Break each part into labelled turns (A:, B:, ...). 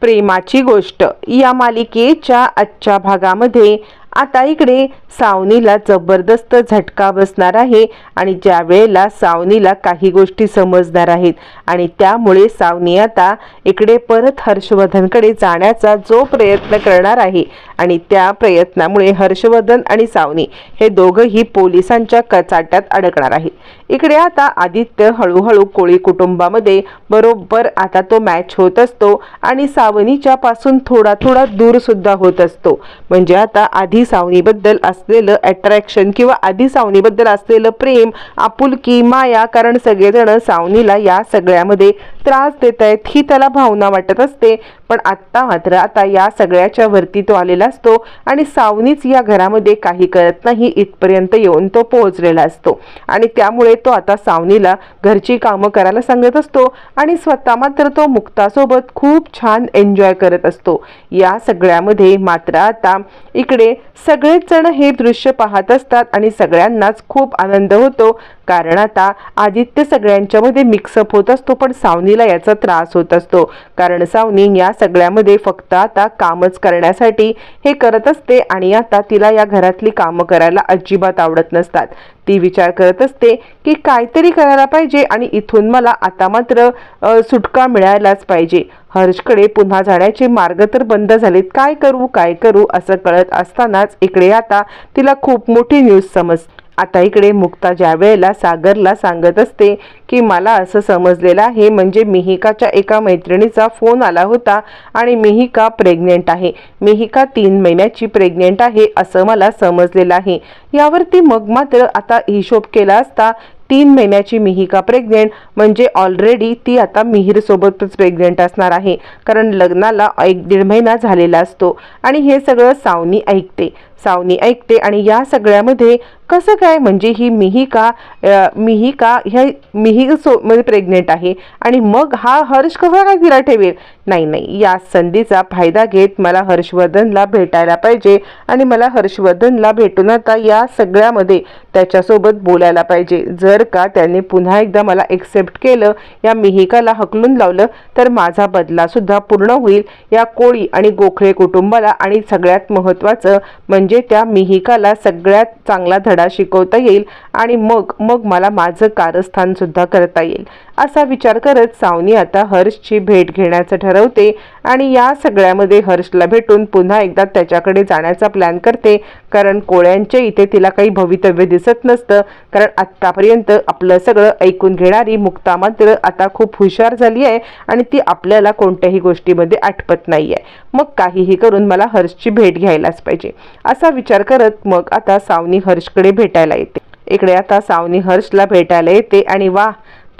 A: प्रेमाची गोष्ट. या मालिकेच्या आजच्या भागामध्ये आता इकडे सावनीला जबरदस्त झटका बसणार आहे आणि ज्या वेळेला सावनीला काही गोष्टी समजणार आहेत आणि त्यामुळे सावनी आता इकडे परत हर्षवर्धनकडे जाण्याचा जो प्रयत्न करणार आहे आणि त्या प्रयत्नामुळे हर्षवर्धन आणि सावनी हे दोघंही पोलिसांच्या कचाट्यात अडकणार आहेत. इकडे आता आदित्य हळूहळू कोळी कुटुंबामध्ये बरोबर आता तो मॅच होत असतो आणि सावनीच्या पासून थोडा थोडा दूर सुद्धा होत असतो. म्हणजे आता आधी सावनीबद्दल असलेलं अट्रॅक्शन किंवा आधी सावनीबद्दल असलेलं प्रेम आपुलकी माया कारण सगळेजण सावनीला या सगळ्यामध्ये त्रास देत आहेत ही त्याला भावना वाटत असते. पण आत्ता मात्र आता या सगळ्याच्या वरती तो आलेला असतो आणि सावनीच या घरामध्ये काही करत नाही इथपर्यंत येऊन तो पोहोचलेला असतो. आणि त्यामुळे तो आता सावनीला घरची कामं करायला सांगत असतो आणि स्वतः मात्र तो मुक्तासोबत खूप छान एन्जॉय करत असतो. या सगळ्यामध्ये मात्र आता इकडे सगळेच जण हे दृश्य पाहत असतात आणि सगळ्यांनाच खूप आनंद होतो. कारण आता आदित्य सगळ्यांच्यामध्ये मिक्सअप होत असतो पण सावनी सावनीला याचा त्रास होत असतो. कारण सावनी या सगळ्यामध्ये फक्त आता कामच करण्यासाठी हे करत असते आणि आता तिला या घरातली कामं करायला अजिबात आवडत नसतात. ती विचार करत असते की काहीतरी करायला पाहिजे आणि इथून मला आता मात्र सुटका मिळायलाच पाहिजे. हर्षकडे पुन्हा जाण्याचे मार्ग तर बंद झालेत. काय करू काय करू असं कळत असतानाच इकडे आता तिला खूप मोठी न्यूज समज आता इकडे मुक्ता ज्या वेळेला सागरला सांगत असते की मला असं समजलेलं आहे म्हणजे मिहिकाच्या एका मैत्रिणीचा फोन आला होता आणि मिहिका प्रेग्नेंट आहे. मिहिका तीन महिन्याची प्रेग्नेंट आहे असं मला समजलेलं आहे. यावरती मग मात्र आता हिशोब केला असता तीन महिन्याची मिहिका प्रेग्नेंट म्हणजे ऑलरेडी ती आता मिहिरसोबतच प्रेग्नेंट असणार आहे कारण लग्नाला एक दीड महिना झालेला असतो. आणि हे सगळं सावनी ऐकते. सावनी ऐकते आणि या सगळ्यामध्ये कसं काय म्हणजे ही मिहिका मिहिका ह्या मिही सो म्हणजे प्रेग्नेंट आहे आणि मग हा हर्ष कसा काय तिला ठेवेल? नाही नाही या संधीचा फायदा घेत मला हर्षवर्धनला भेटायला पाहिजे आणि मला हर्षवर्धनला भेटून आता या सगळ्यामध्ये त्याच्यासोबत बोलायला पाहिजे. जर का त्याने पुन्हा एकदा मला एक्सेप्ट केलं या मिहिकाला हकलून लावलं तर माझा बदलासुद्धा पूर्ण होईल. या कोळी आणि गोखळे कुटुंबाला आणि सगळ्यात महत्त्वाचं म्हणजे म्हणजे त्या मिहिकाला सगळ्यात चांगला धडा शिकवता येईल आणि मग मग मला माझं कारस्थानसुद्धा करता येईल. असा विचार करत सावनी आता हर्षची भेट घेण्याचं ठरवते आणि या सगळ्यामध्ये हर्षला भेटून पुन्हा एकदा त्याच्याकडे जाण्याचा प्लॅन करते. कारण कोळ्यांच्या इथे तिला काही भवितव्य दिसत नसतं. कारण आत्तापर्यंत आपलं सगळं ऐकून घेणारी मुक्ता मात्र आता खूप हुशार झाली आहे आणि ती आपल्याला कोणत्याही गोष्टीमध्ये आठवत नाही आहे मग काहीही करून मला हर्षची भेट घ्यायलाच पाहिजे. असा विचार करत मग आता सावनी हर्षकडे भेटायला येते. इकडे आता सावनी हर्षला भेटायला येते आणि वा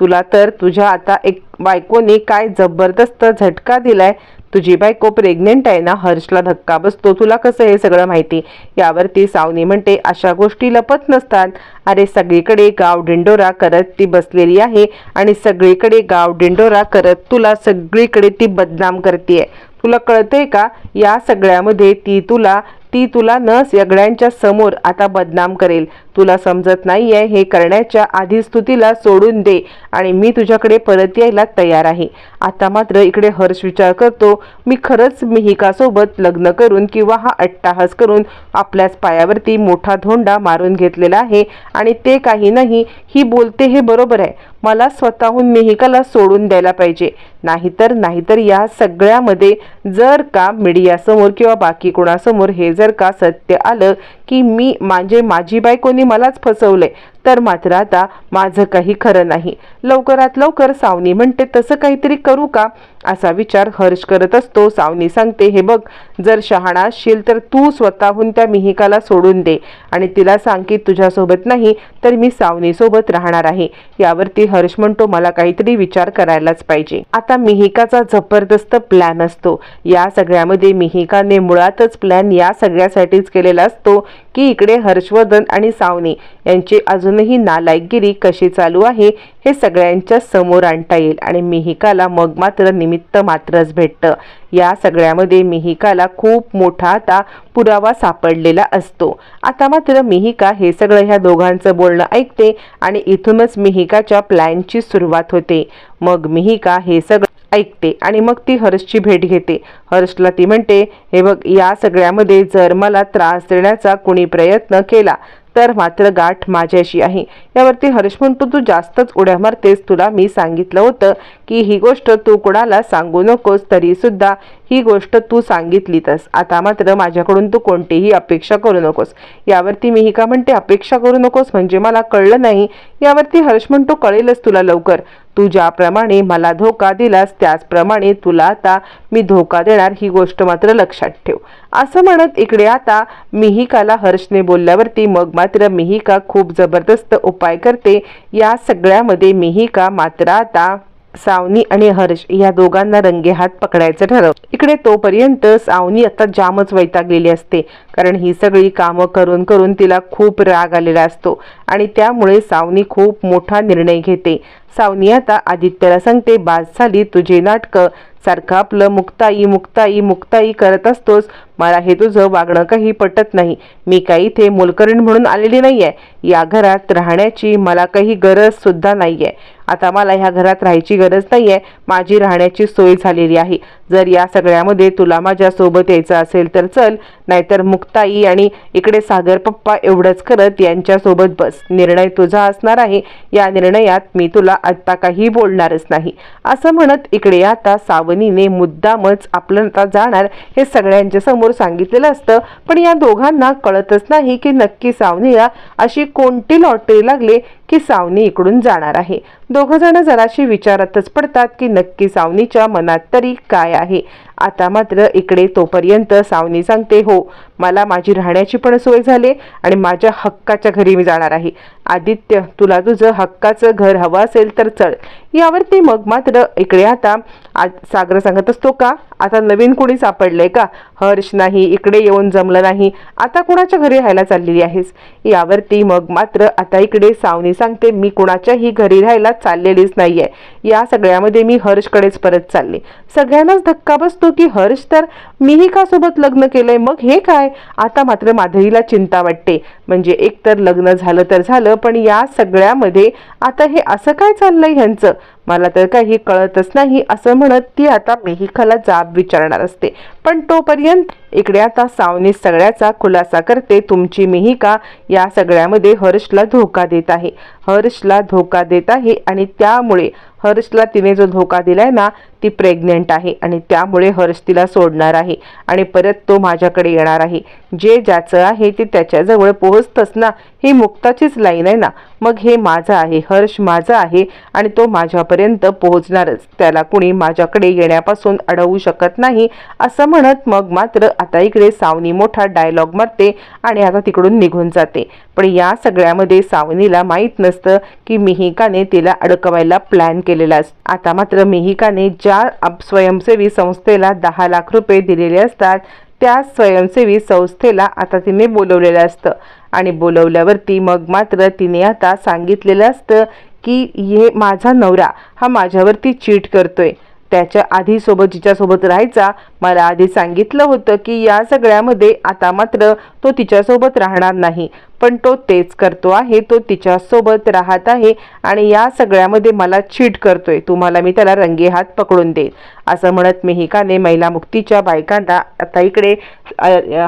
A: तुला तर तुझ्या आता एक बायकोने काय जबरदस्त झटका दिलाय? तुझी बायको प्रेग्नेंट आहे ना हर्षला धक्का बसतो. तुला कसं हे सगळं माहिती? यावरती सावनी म्हणते अशा गोष्टी लपत नसतात. अरे सगळीकडे गाव डिंडोरा करत ती बसलेली आहे आणि सगळीकडे गाव डिंडोरा करत तुला सगळीकडे ती बदनाम करते तुला कळतंय का? या सगळ्यामध्ये ती तुला ती तुला न सगळ्यांच्या समोर आता बदनाम करेल. तुला समजत नाहीये हे करण्याच्या आधीच तू तिला सोडून दे आणि मी तुझ्याकडे परत यायला तयार आहे. आता मात्र इकडे हर्ष विचार करतो मी खरंच मिहिकासोबत लग्न करून किंवा हा अट्टाहास करून आपल्याच पायावरती मोठा धोंडा मारून घेतलेला आहे आणि ते काही नाही ही बोलते हे बरोबर आहे. मला स्वतःहून मेहिकाला सोडून द्यायला पाहिजे. नाहीतर नाहीतर या सगळ्यामध्ये जर का मीडियासमोर किंवा बाकी कोणासमोर हे जर का सत्य आलं की मी म्हणजे माझी बायकोनी मलाच फसवलंय तर मात्र आता माझं काही खरं नाही. लवकरात लवकर सावनी म्हणते तसं काहीतरी करू का? असा विचार हर्ष करत असतो. सावनी सांगते हे बघ जर शहाणा असशील तर तू स्वतःहून त्या मिहिकाला सोडून दे आणि तिला सांग की तुझ्यासोबत नाही तर मी सावनीसोबत राहणार आहे. यावरती हर्ष म्हणतो मला काहीतरी विचार करायलाच पाहिजे. आता मिहिकाचा जबरदस्त प्लॅन असतो. या सगळ्यामध्ये मिहिकाने मुळातच प्लॅन या सगळ्यासाठीच केलेला असतो की इकडे हर्षवर्धन आणि सावनी यांची अजूनही नालायकगिरी कशी चालू आहे हे सगळ्यांच्या समोर आणता येईल आणि मिहिकाला मग मात्र निमित्त मात्रच भेटतं. या सगळ्यामध्ये मिहिकाला खूप मोठा आता पुरावा सापडलेला असतो. आता मात्र मिहिका हे सगळं ह्या दोघांचं बोलणं ऐकते आणि इथूनच मिहिकाच्या प्लॅनची सुरुवात होते. मग मिहिका हे सगळं ऐकते आणि मग ती हर्षची भेट घेते. हर्षला ती म्हणते हे बघ या सगळ्यामध्ये जर मला त्रास देण्याचा कुणी प्रयत्न केला तर मात्र गाठ माझ्याशी आहे. यावरती हर्ष म्हणतो तू जास्तच उड्या मारतेस. तुला मी सांगितलं होतं की ही गोष्ट तू कोणाला सांगू नकोस तरीसुद्धा ही गोष्ट तू सांगितलीतस. आता मात्र माझ्याकडून तू कोणतीही अपेक्षा करू नकोस. यावरती मी ही का म्हणते अपेक्षा करू नकोस म्हणजे मला कळलं नाही. यावरती हर्ष म्हणतो कळेलच तुला लवकर. तू ज्याप्रमाणे मला धोका दिलास त्याचप्रमाणे तुला आता मी धोका देणार ही गोष्ट मात्र लक्षात ठेव. असं म्हणत इकडे आता मिहिकाला हर्षने बोलल्यावरती मग मात्र मिहिका खूप जबरदस्त उपाय करते. या सगळ्यामध्ये मिहिका मात्र आता सावनी आणि हर्ष या दोघांना रंगे हात पकडायचं ठरव. इकडे तोपर्यंत सावनी आता जामच वैतागलेली असते कारण ही सगळी कामं करून करून तिला खूप राग आलेला असतो आणि त्यामुळे सावनी खूप मोठा निर्णय घेते. सावनी आता आदित्यला सांगते बाज झाली तुझे नाटकं. सारखं आपलं मुक्ताई मुक्ताई मुक्ताई करत असतोस. मला हे तुझं वागणं काही पटत नाही. मी काही इथे मोलकरीण म्हणून आलेली नाही आहे या घरात राहण्याची मला काही गरज सुद्धा नाही आहे आता मला ह्या घरात राहायची गरज नाही आहे माझी राहण्याची सोय झालेली आहे. जर या सगळ्यामध्ये तुला माझ्यासोबत यायचं असेल तर चल. नाहीतर मुक्ताई आणि इकडे सागर पप्पा एवढंच करत यांच्यासोबत बस. निर्णय तुझा असणार आहे. या निर्णयात मी तुला आत्ता काही बोलणारच नाही. असं म्हणत इकडे आता सावनीने मुद्दामच आपलं आता जाणार हे सगळ्यांच्या समोर सांगितलेलं असतं. पण या दोघांना कळतच नाही की नक्की सावनीला अशी कोणती लॉटरी लागली? की सावनी इकडून जाणार आहे. दोघं जण जराशी विचारातच पडतात की नक्की सावनीच्या मनात तरी काय आहे. आता मात्र इकडे तोपर्यंत सावनी सांगते हो मला माझी राहण्याची पण सोय झाली आणि माझ्या हक्काच्या घरी मी जाणार आहे. आदित्य तुला तुझं हक्काचं घर हवं असेल तर चल. यावरती मग मात्र इकडे आता आज सागर सांगत असतो का? आता नवीन कोणी सापडलंय का? हर्ष नाही इकडे येऊन जमलं नाही. आता कुणाच्या घरी राहायला चाललेली आहेस? यावरती मग मात्र आता इकडे सावनी सांगते मी कुणाच्याही घरी राहायला चाललेलीच नाही आहे या सगळ्यामध्ये मी हर्षकडेच परत चालले. सगळ्यांनाच धक्का बसतो की हर्ष तर मीही का सोबत लग्न केलंय? मग हे काय? आता मात्र माधवीला चिंता वाटते. म्हणजे एक तर लग्न झालं तर झालं पण या सगळ्यामध्ये आता हे असं काय चाललंय ह्यांचं? मला तर काही कळतच नाही असं म्हणत ती आता मेहिकाला जाब विचारणार असते. पण तोपर्यंत इकडे आता सावनी सगळ्याचा खुलासा करते. तुमची मेहिका या सगळ्यामध्ये हर्षला धोका देत आहे. हर्षला धोका देत आहे आणि त्यामुळे हर्षला तिने जो धोका दिलाय ना ती प्रेग्नंट आहे आणि त्यामुळे हर्ष तिला सोडणार आहे आणि परत तो माझ्याकडे येणार आहे. जे ज्याचं आहे ते त्याच्याजवळ पोहोचतच ना ही मुक्ताचीच लाईन आहे ना. मग हे माझं आहे हर्ष माझं आहे आणि तो माझ्यापर्यंत पोहोचणारच. त्याला कुणी माझ्याकडे येण्यापासून अडवू शकत नाही असं म्हणत मग मात्र आता इकडे सावनी मोठा डायलॉग मारते आणि आता तिकडून निघून जाते. पण या सगळ्यामध्ये सावनीला माहीत नसतं की मिहिकाने तिला अडकवायला प्लॅन केलेला आता मात्र मिहिकाने ज्या स्वयंसेवी संस्थेला दहा लाख रुपये दिलेले असतात. त्या स्वयंसेवी संस्थेला आता तिने बोलवलेलं असतं. आणि बोलवल्यावरती मग मात्र तिने आता सांगितलेलं असतं की हे माझा नवरा हा माझ्यावरती चीट करतोय. त्याच्या आधी सोबत जिच्यासोबत राहायचा मला आधी सांगितलं होतं की या सगळ्यामध्ये आता मात्र तो तिच्यासोबत राहणार नाही पण तो तेच करतो आहे तो तिच्यासोबत राहत आहे आणि या सगळ्यामध्ये मला चीट करतोय तुम्हाला मी त्याला रंगे हात पकडून देईन. असं म्हणत मेहिकाने महिला मुक्तीच्या बायकांना आता इकडे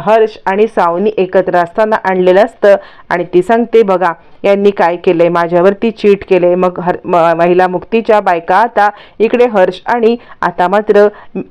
A: हर्ष आणि सावनी एकत्र असताना आणलेलं असतं आणि ती सांगते बघा यांनी काय केलंय? माझ्यावरती चीट केले मग हर म- महिला मुक्तीच्या बायका आता इकडे हर्ष आणि आता मात्र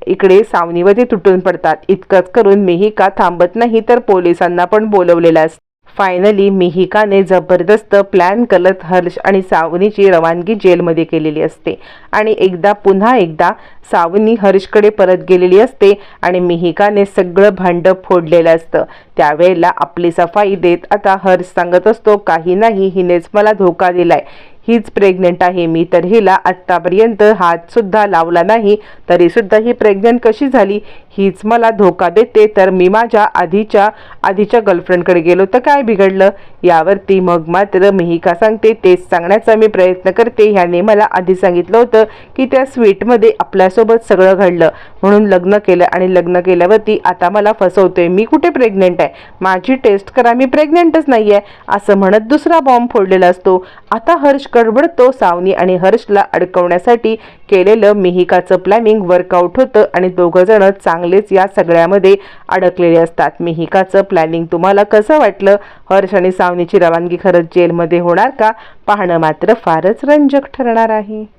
A: इकडे सावनीवरती तुटून पडतात. इतकंच करून मिहिका थांबत नाही तर पोलिसांना पण बोलवलेलं असतं. फायनली मिहिकाने जबरदस्त प्लॅन करत हर्ष आणि सावनीची रवानगी जेलमध्ये केलेली असते. आणि एकदा पुन्हा एकदा सावनी हर्षकडे परत गेलेली असते आणि मिहिकाने सगळं भांडं फोडलेलं असतं. त्यावेळेला आपली सफाई देत आता हर्ष सांगत असतो काही नाही हिनेच मला धोका दिलाय. हीच प्रेग्नेंट आहे. मी तर हिला आत्तापर्यंत हात सुद्धा लावला नाही तरी सुद्धा ही प्रेग्नेंट कशी झाली हीच मला धोका देते. तर मी माझ्या आधीच्या आधीच्या गर्लफ्रेंडकडे गेलो तर काय बिघडलं? यावरती मग मात्र मिहिका सांगते. तेच सांगण्याचा मी प्रयत्न करते. ह्याने मला आधी सांगितलं होतं की त्या स्वीटमध्ये आपल्यासोबत सगळं घडलं. म्हणून लग्न केलं आणि लग्न केल्यावरती आता मला फसवतोय. मी कुठे प्रेग्नेंट आहे? माझी टेस्ट करा. मी प्रेग्नेंटच नाही आहे असं म्हणत दुसरा बॉम्ब फोडलेला असतो. आता हर्ष कडबडतो सावनी आणि हर्षला अडकवण्यासाठी केलेलं मिहिकाचं प्लॅनिंग वर्कआउट होतं आणि दोघं जण चांगलेच या सगळ्यामध्ये अडकलेले असतात. मिहिकाचं प्लॅनिंग तुम्हाला कसं वाटलं? हर्ष आणि सावनीची रवानगी खरंच जेलमध्ये होणार का? पाहणं मात्र फारच रंजक ठरणार आहे.